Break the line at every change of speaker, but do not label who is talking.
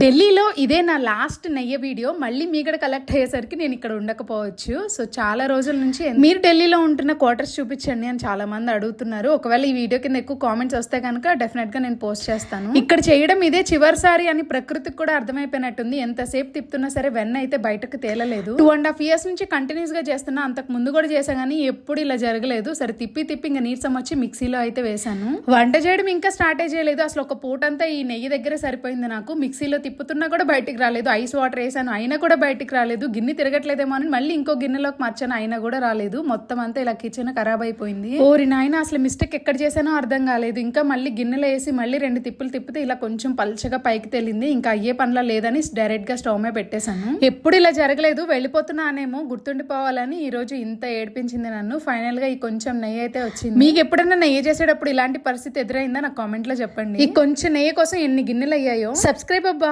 ఢిల్లీలో ఇదే నా లాస్ట్ నెయ్య వీడియో. మళ్ళీ మీ కూడా కలెక్ట్ అయ్యేసరికి నేను ఇక్కడ ఉండకపోవచ్చు. సో చాలా రోజుల నుంచి మీరు ఢిల్లీలో ఉంటున్న క్వార్టర్స్ చూపించండి అని చాలా మంది అడుగుతున్నారు. ఒకవేళ ఈ వీడియో కింద ఎక్కువ కామెంట్స్ వస్తే కనుక డెఫినెట్గా నేను పోస్ట్ చేస్తాను. ఇక్కడ చేయడం ఇదే చివరిసారి అని ప్రకృతికి కూడా అర్థమైపోయినట్టుంది. ఎంతసేపు తిప్పుతున్నా సరే వెన్న అయితే బయటకు తేలలేదు. టూ అండ్ హాఫ్ ఇయర్స్ నుంచి కంటిన్యూస్గా చేస్తున్నా. అంతకు ముందు కూడా చేసా కానీ ఎప్పుడు ఇలా జరగలేదు. సరే తిప్పి తిప్పి ఇంకా నీరసం వచ్చి మిక్సీలో అయితే వేసాను వంట చేయడం ఇంకా స్టార్ట్ చేయలేదు. అసలు ఒక పూట అంతా ఈ నెయ్యి దగ్గర సరిపోయింది నాకు. మిక్సీలో తిప్పుతున్నా కూడా బయటికి రాలేదు. ఐస్ వాటర్ వేసాను అయినా కూడా బయటికి రాలేదు. గిన్నె తిరగట్లేదేమో అని మళ్ళీ ఇంకో గిన్నెలోకి మార్చాను అయినా కూడా రాలేదు. మొత్తం అంతా ఇలా కిచెన్ ఖరాబ్ అయిపోయింది. ఓరి నాయన అసలు మిస్టేక్ ఎక్కడ చేశానో అర్థం కాలేదు. ఇంకా మళ్ళీ గిన్నెలో వేసి మళ్ళీ రెండు తిప్పులు తిప్పితే ఇలా కొంచెం పల్చగా పైకి తేలింది. ఇంకా అయ్యే పనిలో లేదని డైరెక్ట్గా స్టవ్ మీద పెట్టేశాను. ఎప్పుడు ఇలా జరగలేదు వెళ్ళిపోతున్నానేమో గుర్తుండిపోవాలని ఈ రోజు ఇంత ఏడిపించింది నన్ను. ఫైనల్గా ఈ కొంచెం నెయ్యి అయితే వచ్చింది. మీకు ఎప్పుడైనా నెయ్యి చేసేటప్పుడు ఇలాంటి పరిస్థితి ఎదురైందా? నాకు కామెంట్లో చెప్పండి. ఈ కొంచెం నెయ్యి కోసం ఎన్ని గిన్నెలు అయ్యాయో? సబ్స్క్రైబ్ అబ్బా.